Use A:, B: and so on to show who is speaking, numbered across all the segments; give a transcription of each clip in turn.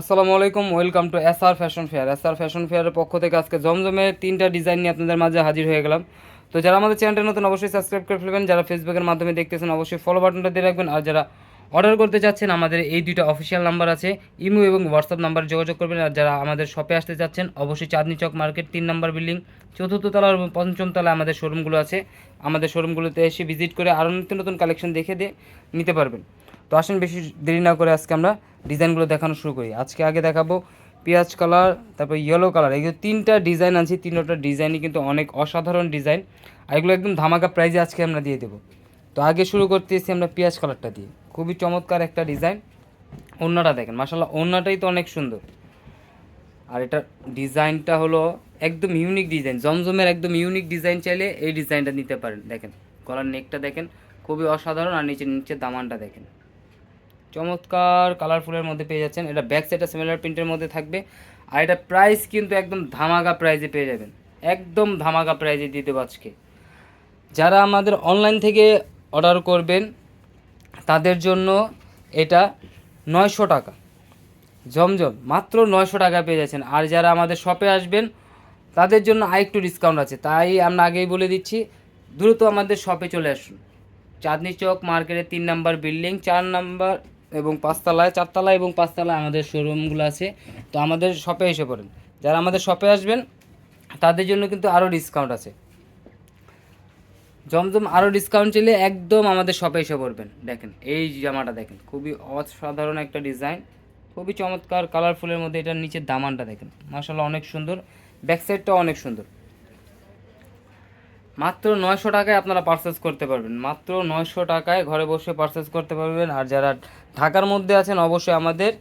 A: আসসালামু আলাইকুম, welcome to S R fashion fair. S R fashion ফেয়ারের পক্ষ থেকে আজকে জমজমে তিনটা ডিজাইন নিয়ে আপনাদের মাঝে হাজির হয়ে গেলাম। তো যারা আমাদের চ্যানেলটা নতুন, অবশ্যই সাবস্ক্রাইব করে ফেলবেন। যারা ফেসবুকের মাধ্যমে দেখতেছেন, অবশ্যই ফলো বাটনটা দিয়ে রাখবেন। আর যারা অর্ডার করতে চাচ্ছেন, আমাদের এই দুইটা অফিসিয়াল নাম্বার আছে। ইমো এবং হোয়াটসঅ্যাপ নাম্বার যোগাযোগ করবেন। আর যারা আমাদের শপে আসতে চাচ্ছেন, অবশ্যই চাঁদনি চক মার্কেট, তিন নম্বর বিল্ডিং চতুর্থ তলা এবং পঞ্চম তলায় আমাদের শোরুমগুলো আছে। আমাদের শোরুমগুলোতে এসে ভিজিট করে আরও নতুন নতুন কালেকশন দেখে দিয়ে নিতে পারবেন। তো আসেন, বেশি দেরি না করে আজকে আমরা ডিজাইনগুলো দেখানো শুরু করি। আজকে আগে দেখাবো পেঁয়াজ কালার, তারপর ইয়েলো কালার। এগুলো তিনটা ডিজাইন আছে তিনটা ডিজাইনই কিন্তু অনেক অসাধারণ ডিজাইন। আর এগুলো একদম ধামাকা প্রাইজে আজকে আমরা দিয়ে দেবো। তো আগে শুরু করতেছি আমরা পেঁয়াজ কালারটা দিয়ে। খুবই চমৎকার একটা ডিজাইন। ওড়নাটা দেখেন মাসাল্লাহ ওড়নাটাই তো অনেক সুন্দর। আর এটা ডিজাইনটা হলো একদম ইউনিক ডিজাইন, জমজমের একদম ইউনিক ডিজাইন চাইলে এই ডিজাইনটা নিতে পারেন। দেখেন গলার নেকটা দেখেন, খুবই অসাধারণ। আর নিচে নিচে দামানটা দেখেন। চমৎকার কালারফুলের মধ্যে পেয়ে যাচ্ছেন। এটা ব্যাক সাইডটা সিমিলার প্রিন্টের মধ্যে থাকবে। আর এটা প্রাইস কিন্তু একদম ধামাকা প্রাইজে পেয়ে যাবেন। একদম ধামাকা প্রাইজে দিয়ে দেবো আজকে। যারা আমাদের অনলাইন থেকে অর্ডার করবেন, তাদের জন্য এটা নয়শো টাকা। জমজম, মাত্র নয়শো টাকা পেয়ে যাচ্ছেন। আর যারা আমাদের শপে আসবেন, তাদের জন্য আরেকটু ডিসকাউন্ট আছে। তাই আমরা আগেই বলে দিচ্ছি, দ্রুত আমাদের শপে চলে আসুন। চাঁদনি চক মার্কেটের তিন নাম্বার বিল্ডিং চার নাম্বার এবং পাঁচতলায়, চারতলায় এবং পাঁচতলায় আমাদের শোরুমগুলো আছে। তো আমাদের শপে এসে পড়েন। যারা আমাদের শপে আসবেন, তাদের জন্য কিন্তু আরও ডিসকাউন্ট আছে। জমজম আরও ডিসকাউন্ট চাইলে একদম আমাদের শপে এসে পড়বেন। দেখেন, এই জামাটা দেখেন, খুবই অসাধারণ একটা ডিজাইন খুবই চমৎকার কালারফুলের মধ্যে এটার নিচের দামানটা দেখেন। মাসাল্লাহ অনেক সুন্দর। ব্যাক সাইডটাও অনেক সুন্দর। মাত্র নয়শো টাকায় আপনারা পারচেস করতে পারবেন। মাত্র নয়শো টাকায় ঘরে বসে পারচেস করতে পারবেন। আর যারা ঢাকার মধ্যে আছেন, অবশ্যই আমাদের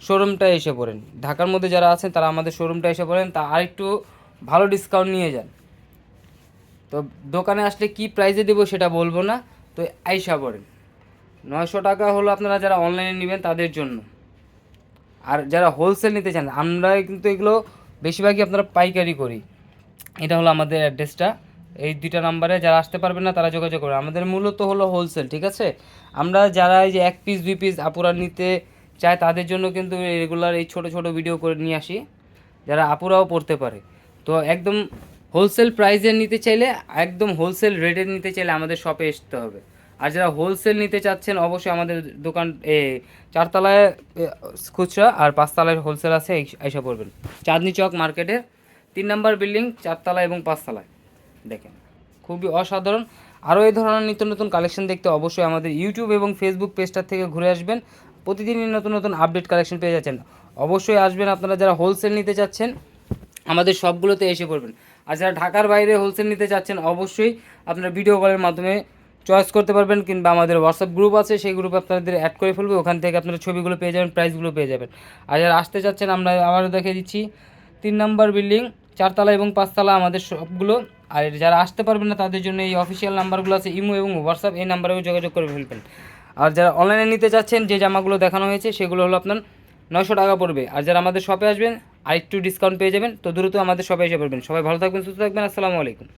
A: শোরুমটা এসে পড়েন। ঢাকার মধ্যে যারা আছেন, তারা আমাদের শোরুমটা এসে পড়েন। তা আরেকটু ভালো ডিসকাউন্ট নিয়ে যান। তো দোকানে আসলে কি প্রাইসে দেবো সেটা বলব না। তো আইসা পড়েন। নয়শো টাকা হলো আপনারা যারা অনলাইনে নেবেন, তাদের জন্য। আর যারা হোলসেল নিতে চান আমরা কিন্তু এগুলো বেশিরভাগই আপনারা পাইকারি করি। এটা হলো আমাদের অ্যাড্রেসটা এই দুইটা নাম্বারে যারা আসতে পারবে না, তারা যোগাযোগ করবেন। আমাদের মূলত হলো হোলসেল ঠিক আছে? আমরা যারা এই যে এক পিস দুই পিস আপুরা নিতে চায়, তাদের জন্য কিন্তু রেগুলার এই ছোট ছোট ভিডিও করে নিয়ে আসি, যারা আপুরাও পড়তে পারে। তো একদম হোলসেল প্রাইসে নিতে চাইলে, একদম হোলসেল রেটে নিতে চাইলে আমাদের শপে আসতে হবে। আর যারা হোলসেল নিতে চাচ্ছেন, অবশ্যই আমাদের দোকান, এ, চারতলায় খুচরা আর পাঁচতলায় হোলসেল আছে এসে পড়বেন। চাঁদনি চক মার্কেটের তিন নম্বর বিল্ডিং চারতলা এবং পাঁচতলায়। দেখেন। খুবই অসাধারণ। আরও এই ধরনের নিত্য নতুন কালেকশন দেখতে অবশ্যই আমাদের ইউটিউব এবং ফেসবুক পেজটার থেকে ঘুরে আসবেন। প্রতিদিনই নতুন নতুন আপডেট কালেকশন পেয়ে যাচ্ছেন। অবশ্যই আসবেন আপনারা যারা হোলসেল নিতে চাচ্ছেন, আমাদের সবগুলোতে এসে পড়বেন। আর যারা ঢাকার বাইরে হোলসেল নিতে চাচ্ছেন, অবশ্যই আপনারা ভিডিও কলের মাধ্যমে চয়েস করতে পারবেন কিংবা আমাদের হোয়াটসঅ্যাপ গ্রুপ আছে, সেই গ্রুপে আপনাদের অ্যাড করে ফেলবে। ওখান থেকে আপনারা ছবিগুলো পেয়ে যাবেন প্রাইসগুলো পেয়ে যাবেন। আর যারা আসতে চাচ্ছেন, আমরা আবারও দেখে দিচ্ছি, তিন নম্বর বিল্ডিং চারতলা এবং পাঁচতলা আমাদের সবগুলো আর যারা আসতে পারবেন না, তাদের জন্য এই অফিসিয়াল নাম্বারগুলো আছে ইমো এবং হোয়াটসঅ্যাপ, এই নাম্বারেও যোগাযোগ করে ফেলবেন। আর যারা অনলাইনে নিতে চাচ্ছেন, যে জামাগুলো দেখানো হয়েছে, সেগুলো হলো আপনার নয়শো টাকা পড়বে। আর যারা আমাদের শপে আসবেন, আর একটু ডিসকাউন্ট পেয়ে যাবেন, তো দ্রুত আমাদের শপে এসে পড়বেন। সবাই ভালো থাকবেন, সুস্থ থাকবেন, আসসালামু আলাইকুম।